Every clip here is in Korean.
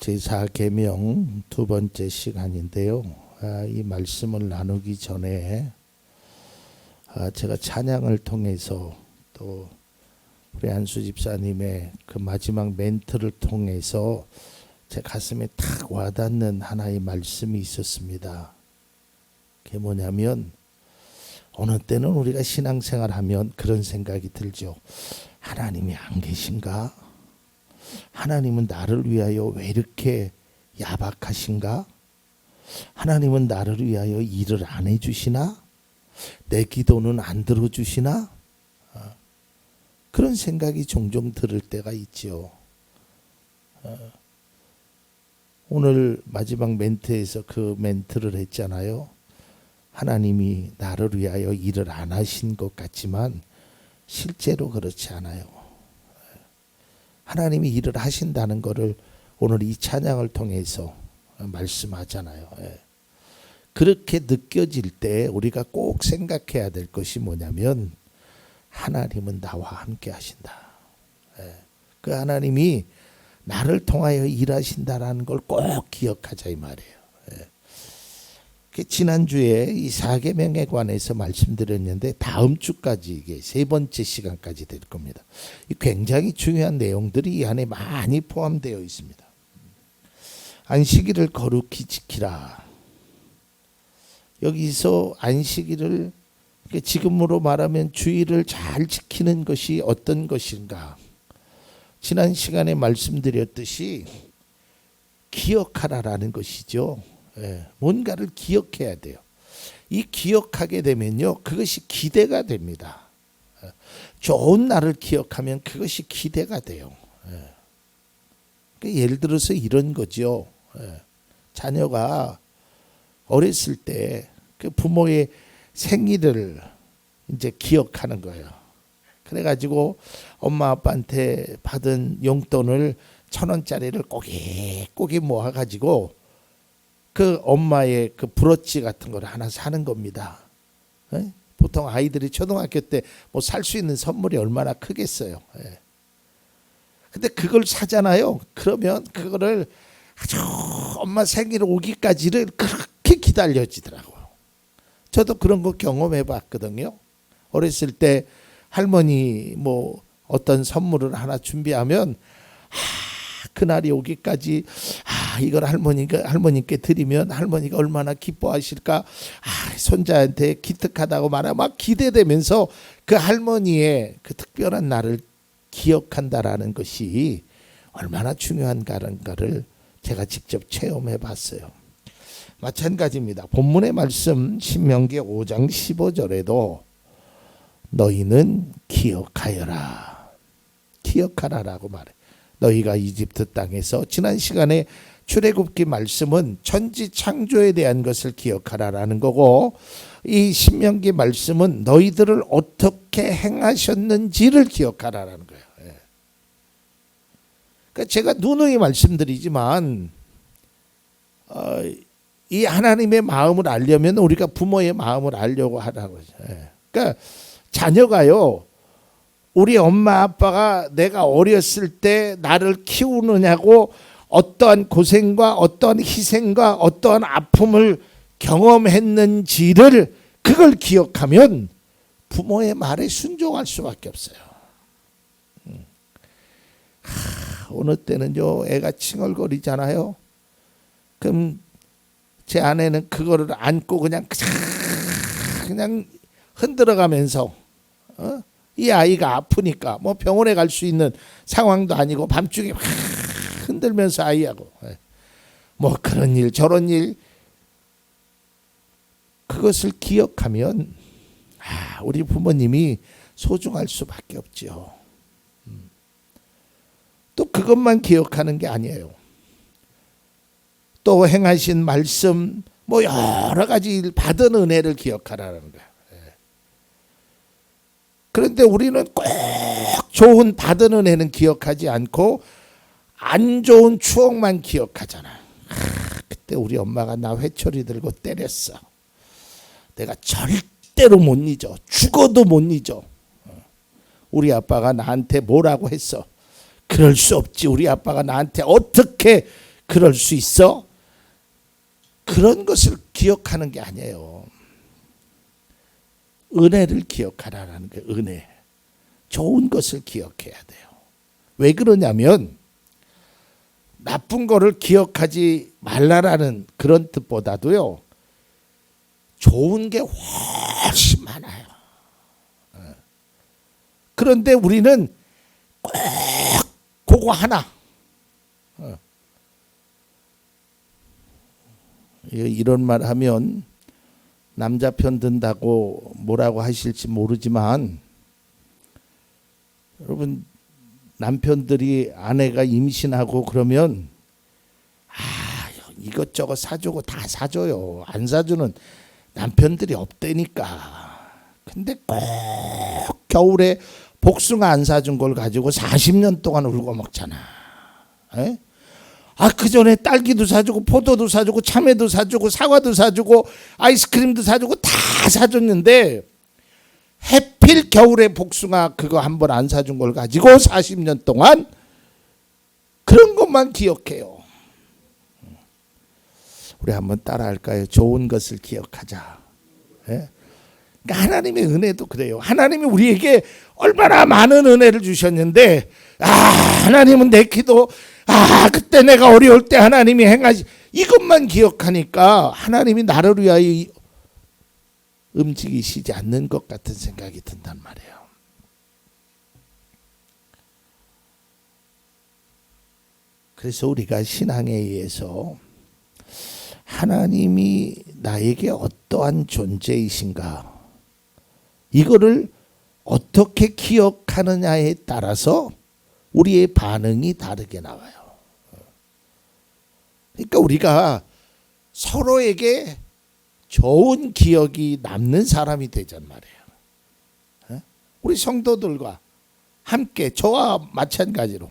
제4계명 두 번째 시간인데요. 아, 이 말씀을 나누기 전에 아, 제가 찬양을 통해서 또 우리 한수 집사님의 그 마지막 멘트를 통해서 제 가슴에 탁 와닿는 하나의 말씀이 있었습니다. 그게 뭐냐면 어느 때는 우리가 신앙생활하면 그런 생각이 들죠. 하나님이 안 계신가? 하나님은 나를 위하여 왜 이렇게 야박하신가? 하나님은 나를 위하여 일을 안 해주시나? 내 기도는 안 들어주시나? 어, 그런 생각이 종종 들을 때가 있지요. 어, 오늘 마지막 멘트에서 그 멘트를 했잖아요. 하나님이 나를 위하여 일을 안 하신 것 같지만 실제로 그렇지 않아요. 하나님이 일을 하신다는 것을 오늘 이 찬양을 통해서 말씀하잖아요. 예. 그렇게 느껴질 때 우리가 꼭 생각해야 될 것이 뭐냐면 하나님은 나와 함께 하신다. 예. 그 하나님이 나를 통하여 일하신다라는 걸 꼭 기억하자 이 말이에요. 지난주에 이 사계명에 관해서 말씀드렸는데 다음 주까지 이게 세 번째 시간까지 될 겁니다. 이 굉장히 중요한 내용들이 이 안에 많이 포함되어 있습니다. 안식일을 거룩히 지키라. 여기서 안식일을 지금으로 말하면 주의를 잘 지키는 것이 어떤 것인가? 지난 시간에 말씀드렸듯이 기억하라라는 것이죠. 예, 뭔가를 기억해야 돼요. 이 기억하게 되면요, 그것이 기대가 됩니다. 예, 좋은 날을 기억하면 그것이 기대가 돼요. 예. 그 예를 들어서 이런 거죠. 예, 자녀가 어렸을 때 그 부모의 생일을 이제 기억하는 거예요. 그래가지고 엄마 아빠한테 받은 용돈을 천 원짜리를 꼬깃꼬깃 모아가지고 그 엄마의 그 브로치 같은 걸 하나 사는 겁니다. 예? 보통 아이들이 초등학교 때 뭐 살 수 있는 선물이 얼마나 크겠어요. 예. 근데 그걸 사잖아요. 그러면 그거를 아주 엄마 생일 오기까지를 그렇게 기다려지더라고요. 저도 그런 거 경험해 봤거든요. 어렸을 때 할머니 뭐 어떤 선물을 하나 준비하면 아, 그날이 오기까지 아 이걸 할머니가 할머니께 드리면 할머니가 얼마나 기뻐하실까 아 손자한테 기특하다고 말하 막 기대되면서 그 할머니의 그 특별한 날을 기억한다라는 것이 얼마나 중요한가를 제가 직접 체험해 봤어요. 마찬가지입니다. 본문의 말씀 신명기 5장 15절에도 너희는 기억하여라. 기억하라라고 말해. 너희가 이집트 땅에서 지난 시간에 출애굽기 말씀은 천지 창조에 대한 것을 기억하라라는 거고 이 신명기 말씀은 너희들을 어떻게 행하셨는지를 기억하라라는 거예요. 예. 그러니까 제가 누누이 말씀드리지만 어, 이 하나님의 마음을 알려면 우리가 부모의 마음을 알려고 하라고. 예. 그러니까 자녀가요. 우리 엄마 아빠가 내가 어렸을 때 나를 키우느냐고 어떠한 고생과 어떠한 희생과 어떠한 아픔을 경험했는지를 그걸 기억하면 부모의 말에 순종할 수밖에 없어요. 음. 하, 어느 때는요 애가 칭얼거리잖아요. 그럼 제 아내는 그거를 안고 그냥 그냥 흔들어가면서 어? 이 아이가 아프니까 뭐 병원에 갈 수 있는 상황도 아니고 밤중에 막 흔들면서 아이하고 예. 뭐 그런 일 저런 일 그것을 기억하면 아, 우리 부모님이 소중할 수밖에 없죠. 음. 또 그것만 기억하는 게 아니에요. 또 행하신 말씀 뭐 여러 가지 받은 은혜를 기억하라는 거야. 그런데 우리는 꼭 좋은 받은 은혜는 기억하지 않고 안 좋은 추억만 기억하잖아. 아, 그때 우리 엄마가 나 회초리 들고 때렸어. 내가 절대로 못 잊어. 죽어도 못 잊어. 우리 아빠가 나한테 뭐라고 했어. 그럴 수 없지. 우리 아빠가 나한테 어떻게 그럴 수 있어? 그런 것을 기억하는 게 아니에요. 은혜를 기억하라는 게 은혜. 좋은 것을 기억해야 돼요. 왜 그러냐면 나쁜 거를 기억하지 말라라는 그런 뜻보다도요. 좋은 게 훨씬 많아요. 어. 그런데 우리는 꼭 그거 하나. 어. 이런 말 하면 남자 편 든다고 뭐라고 하실지 모르지만 여러분 남편들이 아내가 임신하고 그러면 아 이것저것 사주고 다 사줘요. 안 사주는 남편들이 없대니까. 근데 꼭 겨울에 복숭아 안 사준 걸 가지고 40년 동안 울고 먹잖아. 에? 아 그 전에 딸기도 사주고 포도도 사주고 참외도 사주고 사과도 사주고 아이스크림도 사주고 다 사줬는데 해필 겨울에 복숭아 그거 한 번 안 사준 걸 가지고 40년 동안 그런 것만 기억해요. 우리 한번 따라할까요? 좋은 것을 기억하자. 예? 그러니까 하나님의 은혜도 그래요. 하나님이 우리에게 얼마나 많은 은혜를 주셨는데 아 하나님은 내 기도 아 그때 내가 어려울 때 하나님이 행하시 이것만 기억하니까 하나님이 나를 위하여 움직이시지 않는 것 같은 생각이 든단 말이에요. 그래서 우리가 신앙에 의해서 하나님이 나에게 어떠한 존재이신가 이거를 어떻게 기억하느냐에 따라서 우리의 반응이 다르게 나와요. 그러니까 우리가 서로에게 좋은 기억이 남는 사람이 되잔 말이에요. 우리 성도들과 함께 저와 마찬가지로.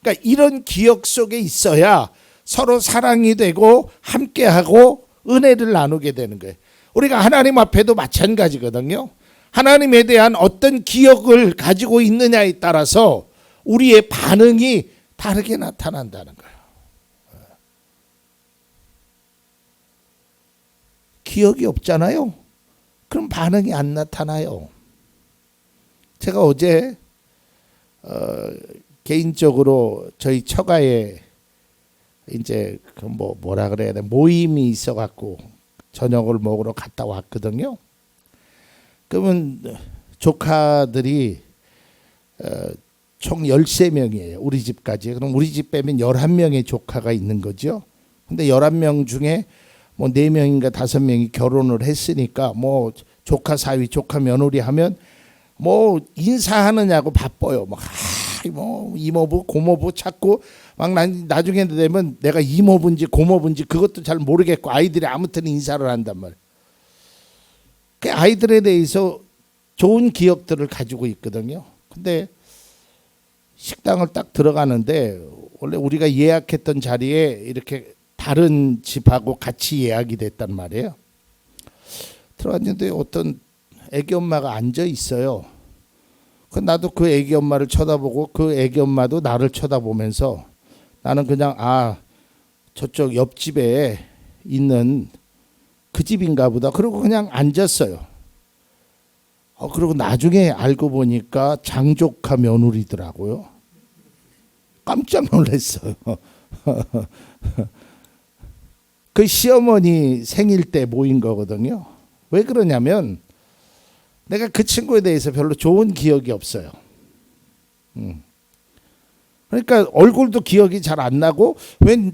그러니까 이런 기억 속에 있어야 서로 사랑이 되고 함께하고 은혜를 나누게 되는 거예요. 우리가 하나님 앞에도 마찬가지거든요. 하나님에 대한 어떤 기억을 가지고 있느냐에 따라서 우리의 반응이 다르게 나타난다는 거예요. 기억이 없잖아요. 그럼 반응이 안 나타나요. 제가 어제 어, 개인적으로 저희 처가에 이제 그 뭐 뭐라 그래야 돼 모임이 있어 갖고 저녁을 먹으러 갔다 왔거든요. 그러면 조카들이 어, 총 13명이에요. 우리 집까지. 그럼 우리 집 빼면 11명의 조카가 있는 거죠. 근데 11명 중에 뭐 4명인가 5명이 결혼을 했으니까 뭐 조카 사위, 조카 며느리 하면 뭐 인사하느냐고 바빠요. 막, 아, 뭐 이모부, 고모부 찾고 막 나중에 되면 내가 이모부인지 고모부인지 그것도 잘 모르겠고 아이들이 아무튼 인사를 한단 말이에요. 그 아이들에 대해서 좋은 기억들을 가지고 있거든요. 근데 식당을 딱 들어가는데 원래 우리가 예약했던 자리에 이렇게 다른 집하고 같이 예약이 됐단 말이에요. 들어갔는데 어떤 애기 엄마가 앉아 있어요. 그 나도 그 애기 엄마를 쳐다보고 그 애기 엄마도 나를 쳐다보면서 나는 그냥 아 저쪽 옆집에 있는 그 집인가 보다. 그러고 그냥 앉았어요. 어, 그리고 나중에 알고 보니까 장조카 며느리더라고요. 깜짝 놀랐어요. 그 시어머니 생일 때 모인 거거든요. 왜 그러냐면 내가 그 친구에 대해서 별로 좋은 기억이 없어요. 음. 그러니까 얼굴도 기억이 잘 안 나고 왜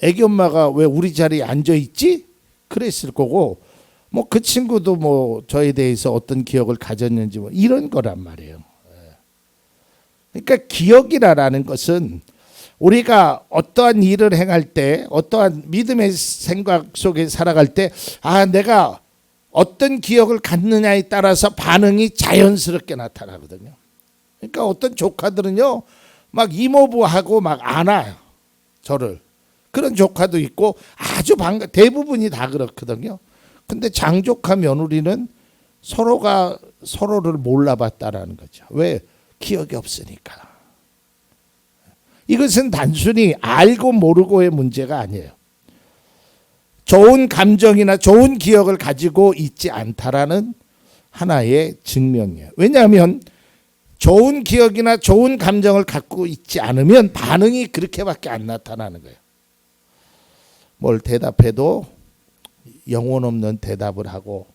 애기 엄마가 왜 우리 자리에 앉아 있지? 그랬을 거고 뭐 그 친구도 뭐 저에 대해서 어떤 기억을 가졌는지 뭐 이런 거란 말이에요. 예. 그러니까 기억이라는 것은 우리가 어떠한 일을 행할 때, 어떠한 믿음의 생각 속에 살아갈 때, 아, 내가 어떤 기억을 갖느냐에 따라서 반응이 자연스럽게 나타나거든요. 그러니까 어떤 조카들은요, 막 이모부하고 막 안아요. 저를. 그런 조카도 있고 아주 반가, 대부분이 다 그렇거든요. 근데 장조카 며느리는 서로가 서로를 몰라봤다라는 거죠. 왜? 기억이 없으니까. 이것은 단순히 알고 모르고의 문제가 아니에요. 좋은 감정이나 좋은 기억을 가지고 있지 않다라는 하나의 증명이에요. 왜냐하면 좋은 기억이나 좋은 감정을 갖고 있지 않으면 반응이 그렇게밖에 안 나타나는 거예요. 뭘 대답해도 영혼 없는 대답을 하고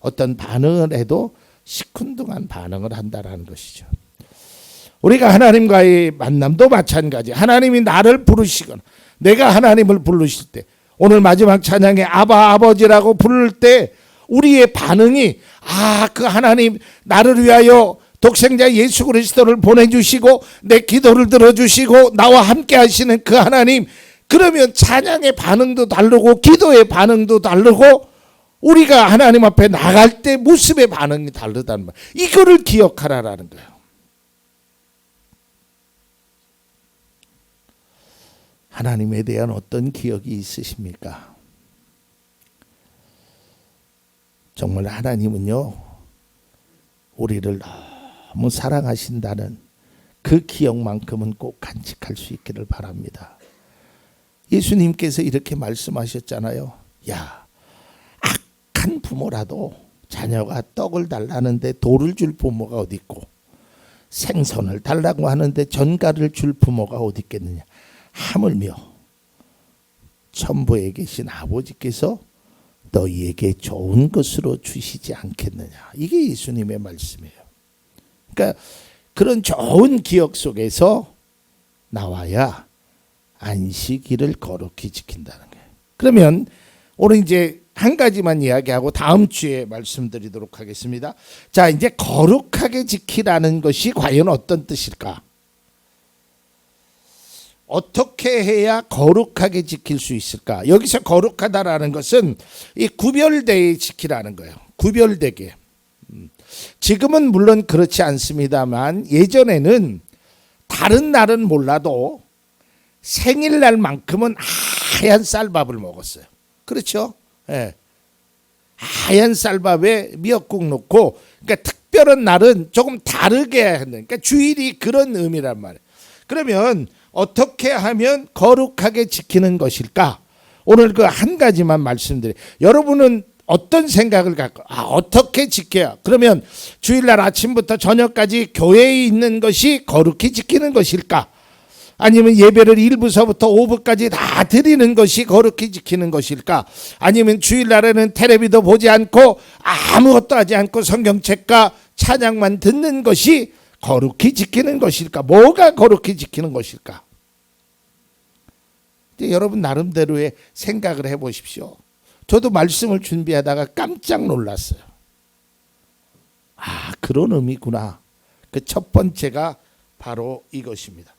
어떤 반응을 해도 시큰둥한 반응을 한다라는 것이죠. 우리가 하나님과의 만남도 마찬가지. 하나님이 나를 부르시거나 내가 하나님을 부르실 때 오늘 마지막 찬양에 아바 아버지라고 부를 때 우리의 반응이 아 그 하나님 나를 위하여 독생자 예수 그리스도를 보내주시고 내 기도를 들어주시고 나와 함께 하시는 그 하나님 그러면 찬양의 반응도 다르고 기도의 반응도 다르고 우리가 하나님 앞에 나갈 때 모습의 반응이 다르다는 말. 이거를 기억하라라는 거예요. 하나님에 대한 어떤 기억이 있으십니까? 정말 하나님은요, 우리를 너무 사랑하신다는 그 기억만큼은 꼭 간직할 수 있기를 바랍니다. 예수님께서 이렇게 말씀하셨잖아요. 야, 악한 부모라도 자녀가 떡을 달라는데 돌을 줄 부모가 어디 있고 생선을 달라고 하는데 전갈을 줄 부모가 어디 있겠느냐. 하물며 천부에 계신 아버지께서 너희에게 좋은 것으로 주시지 않겠느냐. 이게 예수님의 말씀이에요. 그러니까 그런 좋은 기억 속에서 나와야 안식일을 거룩히 지킨다는 거예요. 그러면 오늘 이제 한 가지만 이야기하고 다음 주에 말씀드리도록 하겠습니다. 자, 이제 거룩하게 지키라는 것이 과연 어떤 뜻일까? 어떻게 해야 거룩하게 지킬 수 있을까? 여기서 거룩하다라는 것은 이 구별되게 지키라는 거예요. 구별되게. 음. 지금은 물론 그렇지 않습니다만 예전에는 다른 날은 몰라도 생일날만큼은 하얀 쌀밥을 먹었어요. 그렇죠? 예. 하얀 쌀밥에 미역국 넣고 그러니까 특별한 날은 조금 다르게 하는 그러니까 주일이 그런 의미란 말이에요. 그러면 어떻게 하면 거룩하게 지키는 것일까? 오늘 그 한 가지만 말씀드려. 여러분은 어떤 생각을 갖고 아 어떻게 지켜야? 그러면 주일날 아침부터 저녁까지 교회에 있는 것이 거룩히 지키는 것일까? 아니면 예배를 1부서부터 5부까지 다 드리는 것이 거룩히 지키는 것일까? 아니면 주일날에는 텔레비도 보지 않고 아무것도 하지 않고 성경책과 찬양만 듣는 것이 거룩히 지키는 것일까? 뭐가 거룩히 지키는 것일까? 여러분 나름대로의 생각을 해 보십시오. 저도 말씀을 준비하다가 깜짝 놀랐어요. 아, 그런 의미구나. 그 첫 번째가 바로 이것입니다.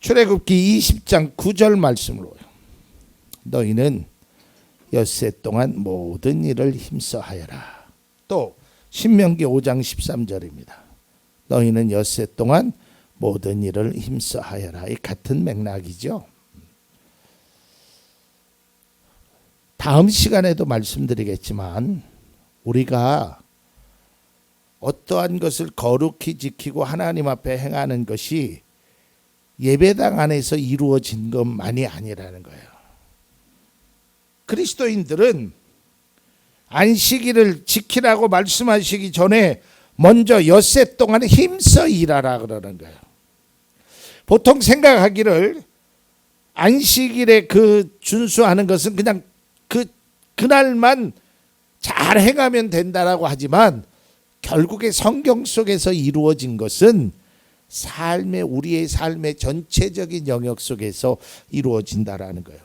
출애굽기 20장 9절 말씀으로요. 너희는 엿새 동안 모든 일을 힘써 하여라. 또 신명기 5장 13절입니다. 너희는 엿새 동안 모든 일을 힘써 하여라. 이 같은 맥락이죠. 다음 시간에도 말씀드리겠지만 우리가 어떠한 것을 거룩히 지키고 하나님 앞에 행하는 것이 예배당 안에서 이루어진 것만이 아니라는 거예요. 그리스도인들은 안식일을 지키라고 말씀하시기 전에 먼저 엿새 동안 힘써 일하라 그러는 거예요. 보통 생각하기를 안식일에 그 준수하는 것은 그냥 그 그날만 잘 행하면 된다라고 하지만 결국에 성경 속에서 이루어진 것은 삶의 우리의 삶의 전체적인 영역 속에서 이루어진다라는 거예요.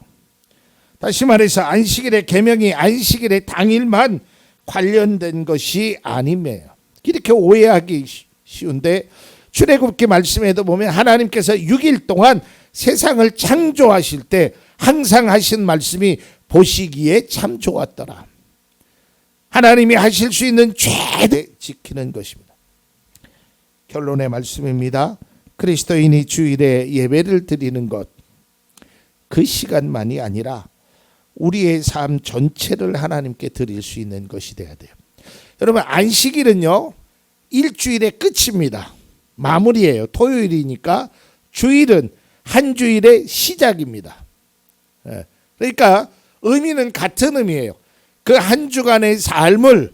다시 말해서 안식일의 계명이 안식일의 당일만 관련된 것이 아니에요. 이렇게 오해하기 쉬운데 출애굽기 말씀에도 보면 하나님께서 6일 동안 세상을 창조하실 때 항상 하신 말씀이 보시기에 참 좋았더라. 하나님이 하실 수 있는 최대 지키는 것입니다. 결론의 말씀입니다. 그리스도인이 주일에 예배를 드리는 것, 그 시간만이 아니라 우리의 삶 전체를 하나님께 드릴 수 있는 것이 되어야 돼요. 여러분, 안식일은요, 일주일의 끝입니다. 마무리예요. 토요일이니까 주일은 한 주일의 시작입니다. 예. 그러니까 의미는 같은 의미예요. 그 한 주간의 삶을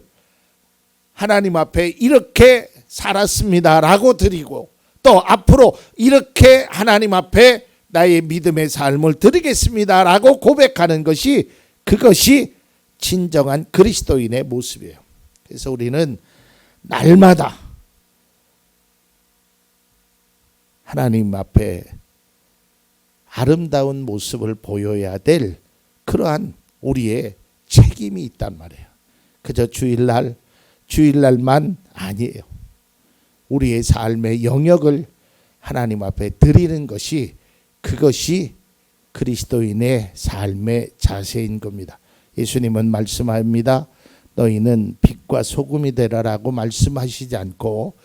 하나님 앞에 이렇게 살았습니다라고 드리고 또 앞으로 이렇게 하나님 앞에 나의 믿음의 삶을 드리겠습니다라고 고백하는 것이 그것이 진정한 그리스도인의 모습이에요. 그래서 우리는 날마다 하나님 앞에 아름다운 모습을 보여야 될 그러한 우리의 책임이 있단 말이에요. 그저 주일날 주일날만 아니에요. 우리의 삶의 영역을 하나님 앞에 드리는 것이 그것이 그리스도인의 삶의 자세인 겁니다. 예수님은 말씀합니다. 너희는 빛과 소금이 되라라고 말씀하시지 않고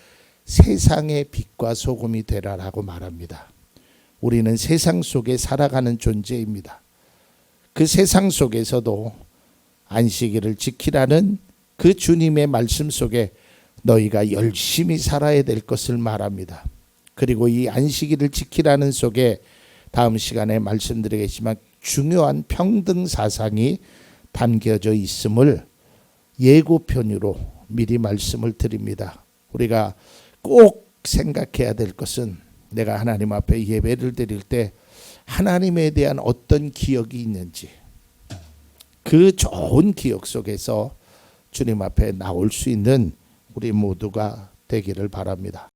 세상의 빛과 소금이 되라라고 말합니다. 우리는 세상 속에 살아가는 존재입니다. 그 세상 속에서도 안식일을 지키라는 그 주님의 말씀 속에 너희가 열심히 살아야 될 것을 말합니다. 그리고 이 안식일을 지키라는 속에 다음 시간에 말씀드리겠지만 중요한 평등 사상이 담겨져 있음을 예고편으로 미리 말씀을 드립니다. 우리가 꼭 생각해야 될 것은 내가 하나님 앞에 예배를 드릴 때 하나님에 대한 어떤 기억이 있는지 그 좋은 기억 속에서 주님 앞에 나올 수 있는 우리 모두가 되기를 바랍니다.